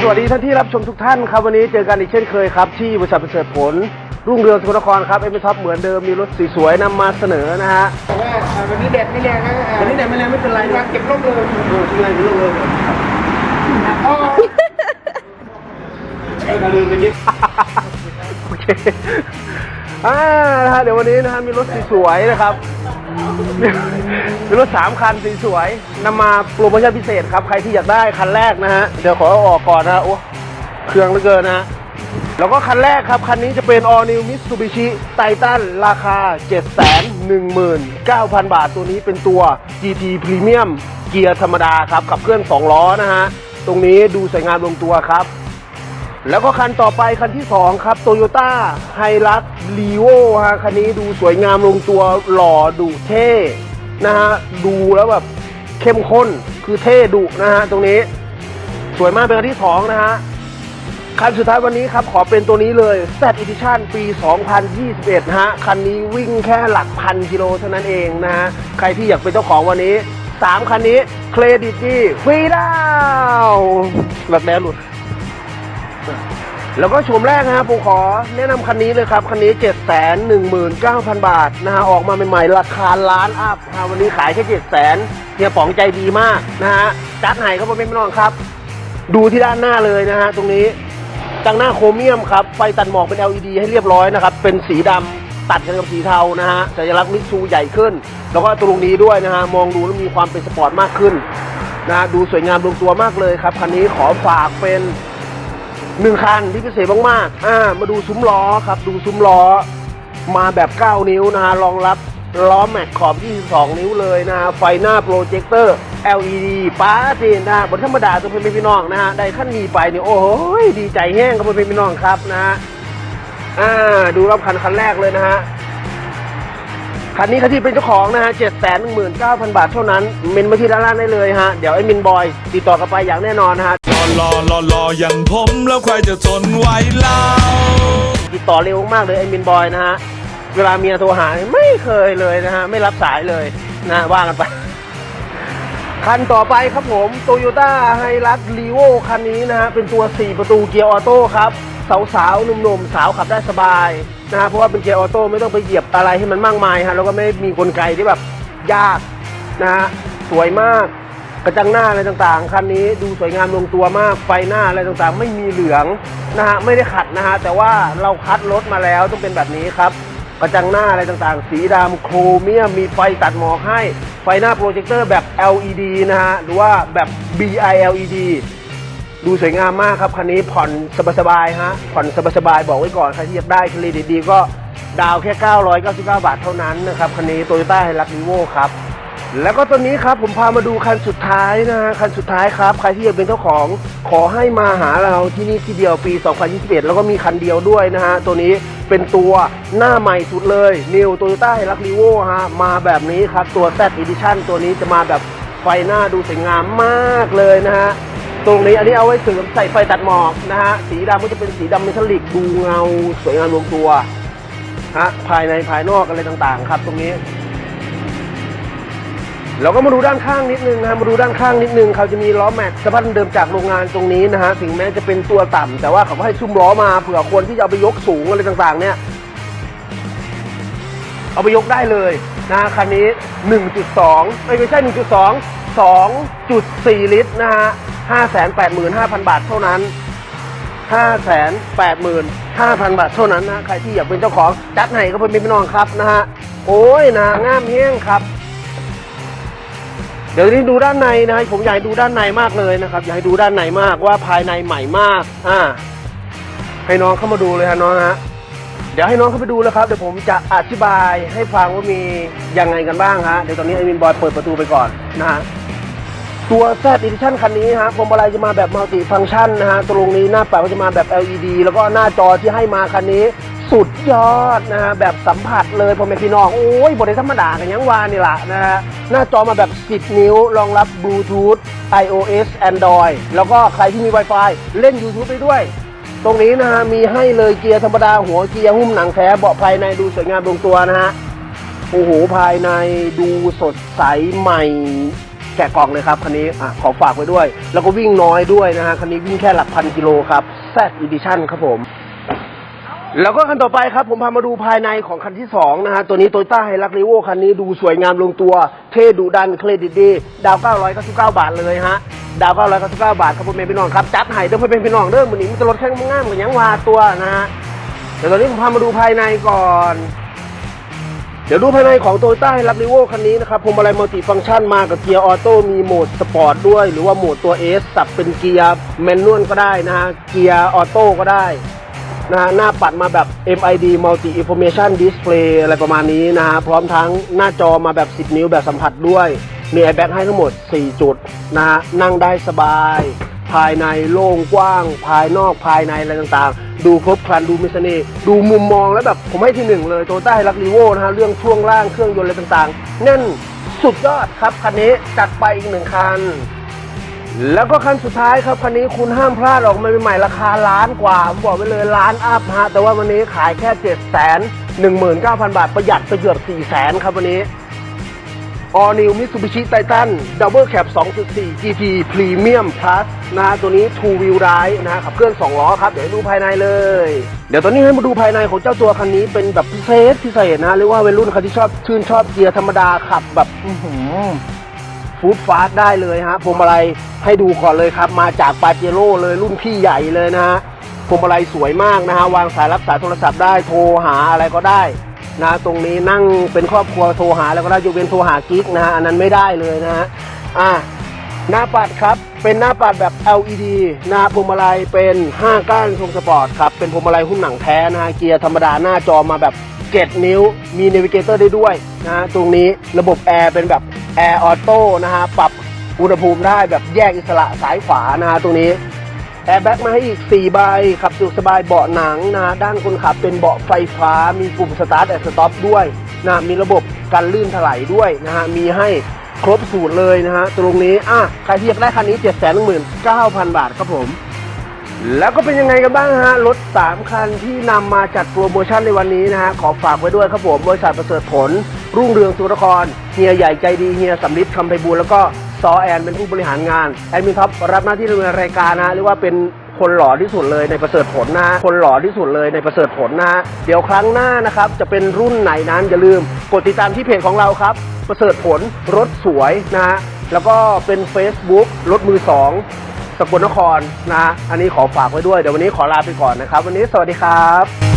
สวัสดีท่านที่รับชมทุกท่านครับ วันนี้เจอกันอีกเช่นเคยครับ ที่บริษัทประเสริฐผล รุ่งเรืองสกลนครครับเอ็มท็อปเหมือนเดิมมีรถสวยๆนำมาเสนอนะฮะแต่ว่าอ่าวันนี้แดดไม่แรงนะอ่าวันนี้แดดไม่แรงไม่เป็นไรวางเก็บร่มเลยเออที่ไรไม่รู้เลยอ๋อไอ้กระลือกันยิบโอเคอ่านะฮะเดี๋ยววันนี้นะฮะมีรถสวยๆนะครับ มีรถสามคันสวยๆนำมาโปรโมชั่นพิเศษครับ ใครที่อยากได้คันแรกนะฮะ เดี๋ยวขอเอาออกก่อนนะโอ้เครื่องเหลือเกินนะฮะ แล้วก็คันแรกครับ คันนี้จะเป็น All New Mitsubishi Titan ราคา 719,000 บาท ตัวนี้เป็นตัว GT Premium เกียร์ธรรมดาครับ ขับเคลื่อน 2 ล้อนะฮะ ตรงนี้ดูสวยงามลงตัวครับ แล้วก็คันต่อไปคันที่ 2 ครับ Toyota h i l u x r e v o ฮะคันนี้ดูสวยงามลงตัวหล่อดุเท่นะฮะดูแล้วแบบเข้มข้นคือเท่ดุนะฮะตรงนี้ สวยมากเป็นคันที่ 2 นะฮะคันสุดท้ายวันนี้ครับ ขอเป็นตัวนี้เลย Z Edition ปี 2021นะฮะ คันนี้วิ่งแค่หลักพันกิโลเท่านั้นเองนะฮะ ใครที่อยากเป็นเจ้าของวันนี้ 3 คันนี้ เครดิตดีฟรีดาวน์หลักแด้หลุด แล้วก็ชมแรกนะฮะผมขอแนะนำคันนี้เลยครับ คันนี้ 7 1 9 0 0 0 บาทนะฮะออกมาใหม่ๆ ราคาล้านอัพนะวันนี้ขายแค่7 0 0 0 0เฮียป๋องใจดีมากนะฮะจัดให้ครับพ่อแม่พี่น้องครับ ดูที่ด้านหน้าเลยนะฮะตรงนี้จังหน้าโครเมียมครับ ไฟตัดหมอกเป็น LED ให้เรียบร้อยนะครับ เป็นสีดำตัดกันกับสีเทานะฮะสัญลักษณ์มิตซูใหญ่ขึ้น แล้วก็ตรงนี้ด้วยนะฮะมองดูแล้วมีความเป็นสปอร์ตมากขึ้นนะดูสวยงามลงตัวมากเลยครับคันนี้ขอฝากเป็น หนึ่งคันที่พิเศษมากๆอ่ามาดูซุ้มล้อครับ ดูซุ้มล้อ มาแบบ 9 นิ้วนะฮะรองรับล้อแม็กขอบ 22 นิ้วเลยนะไฟหน้าโปรเจคเตอร์ LED ป้าจีนนะบนธรรมดาตัวเป็นพี่น้องนะฮะ ได้ขั้นนี้ไปเนี่ยโอ้โหดีใจแห้งครับเป็นพี่น้องครับนะฮะอ่าดูรอบคันคันแรกเลยนะฮะ คันนี้คันที่เป็นเจ้าของนะฮะเจ็ดแสนหนึ่งหมื่นเก้าพันบาทเท่านั้น เมนมาที่ด้านล่างได้เลยฮะ เดี๋ยวไอ้มินบอย ติดต่อกลับไปอย่างแน่นอนนะฮะ รอรอรออย่างผมแล้วใครจะทนไหวเล่าติดต่อเร็วมากเลยไอ้มินบอยนะฮะ เวลาเมียโทรหาไม่เคยเลยนะฮะ ไม่รับสายเลยนะว่ากันไป คันต่อไปครับผมโตโยต้าไฮรั r รีโวคันนี้นะฮะ เป็นตัว 4 ประตูเกียร์ออโต้ครับ สาวๆหนุ่มๆ สาวขับได้สบายนะฮะเพราะว่าเป็นเกียร์ออโต้ไม่ต้องไปเหยียบอะไรให้มันมากมายฮะแล้วก็ไม่มีกลไกที่แบบยากนะฮะสวยมาก กระจังหน้าอะไรต่างๆ คันนี้ดูสวยงามลงตัวมาก ไฟหน้าอะไรต่างๆ ไม่มีเหลืองนะฮะ ไม่ได้ขัดนะฮะ แต่ว่าเราคัดรถมาแล้วต้องเป็นแบบนี้ครับ กระจังหน้าอะไรต่างๆ สีดำโครเมียม มีไฟตัดหมอกให้ ไฟหน้าโปรเจคเตอร์แบบ LED นะฮะ หรือว่าแบบ BILED ดูสวยงามมากครับ คันนี้ผ่อนสบายๆฮะ ผ่อนสบายๆบอกไว้ก่อน ใครที่อยากได้เครดิตดีก็ดาวแค่ 999 บาทเท่านั้นนะครับ คันนี้ Toyota Hilux Revo ครับ แล้วก็ตัวนี้ครับผมพามาดูคันสุดท้ายนะฮะคันสุดท้ายครับ ใครที่อยากเป็นเจ้าของขอให้มาหาเราที่นี่ที่เดียวปี 2021 แล้วก็มีคันเดียวด้วยนะฮะ ตัวนี้เป็นตัวหน้าใหม่สุดเลย New Toyota Hilux Revo ฮะ มาแบบนี้ครับ ตัว Z Edition ตัวนี้จะมาแบบไฟหน้าดูสวยงามมากเลยนะฮะ ตรงนี้อันนี้เอาไว้เสริมใส่ไฟตัดหมอกนะฮะ สีดำก็จะเป็นสีดำเมทัลลิกดูเงา สวยงามลงตัวฮะภายในภายนอกอะไรต่างๆ ครับตรงนี้ เราก็มาดูด้านข้างนิดนึงนะฮะมาดูด้านข้างนิดนึงเขาจะมีล้อแม็กซ์สภาพเดิมจากโรงงานตรงนี้นะฮะถึงแม้จะเป็นตัวต่ำแต่ว่าเขาก็ให้ซุ้มล้อมาเผื่อคนที่จะเอาไปยกสูงอะไรต่างๆ เนี่ยเอาไปยกได้เลยนะคันนี้ 1.2เอ้ยไม่ใช่ 1.2 2.4 ลิตรนะฮะ 585,000 บาทเท่านั้น 585,000 บาทเท่านั้นนะ ใครที่อยากเป็นเจ้าของจัดให้ก็เป็นพี่น้องครับนะฮะ โอ้ยนะงามเฮี้ยงครับ เดี๋ยวนี้ดูด้านในนะผมอยากดูด้านในมากเลยนะครับ อยากดูด้านในมากว่าภายในใหม่มาก อ่า ให้น้องเข้ามาดูเลยฮะน้องฮะเดี๋ยวให้น้องเข้าไปดูแล้วครับเดี๋ยวผมจะอธิบายให้ฟังว่ามียังไงกันบ้างฮะเดี๋ยวตอนนี้ไอมินบอยเปิดประตูไปก่อนนะฮะตัว Z Edition คันนี้ฮะพวงมาลัยจะมาแบบมัลติฟังก์ชันนะฮะตรงนี้หน้าปัดก็จะมาแบบ LED แล้วก็หน้าจอที่ให้มาคันนี้ สุดยอดนะฮะแบบสัมผัสเลยพ่อแม่พี่น้อง โอ้ยบริธรรมดากันยังวานี่ละนะฮะหน้าจอมาแบบ 10 นิ้ว รองรับบลูทูธ iOS Android แล้วก็ใครที่มี Wi-Fi เล่น YouTube ไปด้วย ตรงนี้นะฮะมีให้เลยเกียร์ธรรมดา หัวเกียร์หุ้มหนังแท้เบาะภายในดูสวยงามลงตัวนะฮะโอ้โหภายในดูสดใสใหม่แกะกล่องเลยครับคันนี้อะขอฝากไว้ด้วย แล้วก็วิ่งน้อยด้วยนะฮะคันนี้วิ่งแค่หลักพันกิโลครับ Z Edition ครับผม แล้วก็คันต่อไปครับผมพามาดูภายในของคันที่สองนะฮะ ตัวนี้โตโยต้าไฮรักรีโวคันนี้ดูสวยงามลงตัว เท่ดุดันเครดิตดี ดาว 999 บาทเลยฮะ ดาว 999 บาทครับผมเป็นพี่น้องครับ จัดให้เด้อเพื่อนเป็นพี่น้องเด้อมือนี้มันจะลดแค่ง่ามกับยังวาตัวนะฮะเดี๋ยวตอนนี้ผมพามาดูภายในก่อน เดี๋ยวดูภายในของโตโยต้ารับริโวคันนี้นะครับพวงมาลัยมัลติฟังก์ชันมากับเกียร์ออโต้มีโหมดสปอร์ตด้วย หรือว่าโหมดตัว S สับเป็นเกียร์แมนนวลก็ได้นะฮะเกียร์ออโต้ก็ได้ นะฮะหน้าปัดมาแบบ MID Multi Information Display อะไรประมาณนี้นะฮะพร้อมทั้งหน้าจอมาแบบ 10 นิ้วแบบสัมผัสด้วย มีแอร์แบ็กให้ทั้งหมด 4 จุดนะฮะนั่งได้สบาย ภายในโล่งกว้าง ภายนอกภายในอะไรต่างๆ ดูครบครันดูมีเสน่ห์ดูมุมมองแล้วแบบ ผมให้ที่หนึ่งเลยโตต้ารักรีโวนะฮะเรื่องช่วงล่างเครื่องยนต์อะไรต่างๆแน่นสุดยอดครับคันนี้จัดไปอีกหนึ่งคัน แล้วก็คันสุดท้ายครับคันนี้คุณห้ามพลาดออกมาใหม่ๆราคาล้านกว่าผมบอกไว้เลยล้านอัพฮะแต่ว่าวันนี้ขายแค่เจ็ดแสนหนึ่งหมื่นเก้าพันบาทประหยัดไปเกือบสี่แสนครับวันนี้ All New Mitsubishi Titan Double Cab 2.4 GT Premium Plus นะฮะตัวนี้ Two Wheel Drive นะฮะขับเคลื่อน 2 ล้อครับ เดี๋ยวให้ดูภายในเลย เดี๋ยวตอนนี้ให้มาดูภายในของเจ้าตัวคันนี้เป็นแบบพิเศษพิเศษนะเรียกว่าเป็นรุ่นคันที่ชอบชื่นชอบเกียร์ธรรมดาขับแบบ อื้อหือ ฟูดฟาสได้เลยฮะพวงมาลัยให้ดูก่อนเลยครับ มาจากปาเจโร่เลยรุ่นพี่ใหญ่เลยนะฮะพวงมาลัยสวยมากนะฮะวางสายรับสายโทรศัพท์ได้โทรหาอะไรก็ได้นะตรงนี้นั่งเป็นครอบครัวโทรหาแล้วก็ได้ยกเว้นโทรหากิ๊กนะฮะอันนั้นไม่ได้เลยนะฮะอะหน้าปัดครับเป็นหน้าปัดแบบ LED หนะพวงมาลัยเป็น5ก้านทรงสปอร์ตครับเป็นพวงมาลัยหุ้มหนังแท้นะฮะเกียร์ธรรมดาหน้าจอมาแบบเกตนิ้ว มีเนวิเกเตอร์ได้ด้วยนะฮะตรงนี้ระบบแอร์เป็นแบบ แอร์ออโต้นะฮะปรับอุณหภูมิได้แบบแยกอิสระสายฝานะฮะตรงนี้แอร์แบ็กมาให้อีก 4 ใบขับสะดวกสบายเบาะหนังนะฮะด้านคนขับเป็นเบาะไฟฟ้า มีปุ่มสตาร์ทแอนด์สต็อปด้วยนะมีระบบกันลื่นถลายด้วยนะฮะมีให้ครบสูตรเลยนะฮะตรงนี้อะใครที่อยากได้คันนี้ 7 1 9 0 0 0 บาทครับผม แล้วก็เป็นยังไงกันบ้างฮะ รถ 3 คันที่นำมาจัดโปรโมชั่นในวันนี้นะฮะ ขอฝากไว้ด้วยครับผม บริษัทประเสริฐผล รุ่งเรืองสุรครเฮียใหญ่ใจดีเฮียสำลิดคำไพบูลแล้วก็ซอแอนเป็นผู้บริหารงาน แอดมินท็อปรับหน้าที่ดำเนินรายการนะฮะเรียกว่าเป็นคนหล่อที่สุดเลยในประเสริฐผลนะฮะ คนหล่อที่สุดเลยในประเสริฐผลนะฮะ เดี๋ยวครั้งหน้านะครับ จะเป็นรุ่นไหนนั้นอย่าลืม กดติดตามที่เพจของเราครับ ประเสริฐผลรถสวยนะฮะ แล้วก็เป็น Facebook รถมือสอง สกลนครนะ อันนี้ขอฝากไว้ด้วย เดี๋ยววันนี้ขอลาไปก่อนนะครับ วันนี้สวัสดีครับ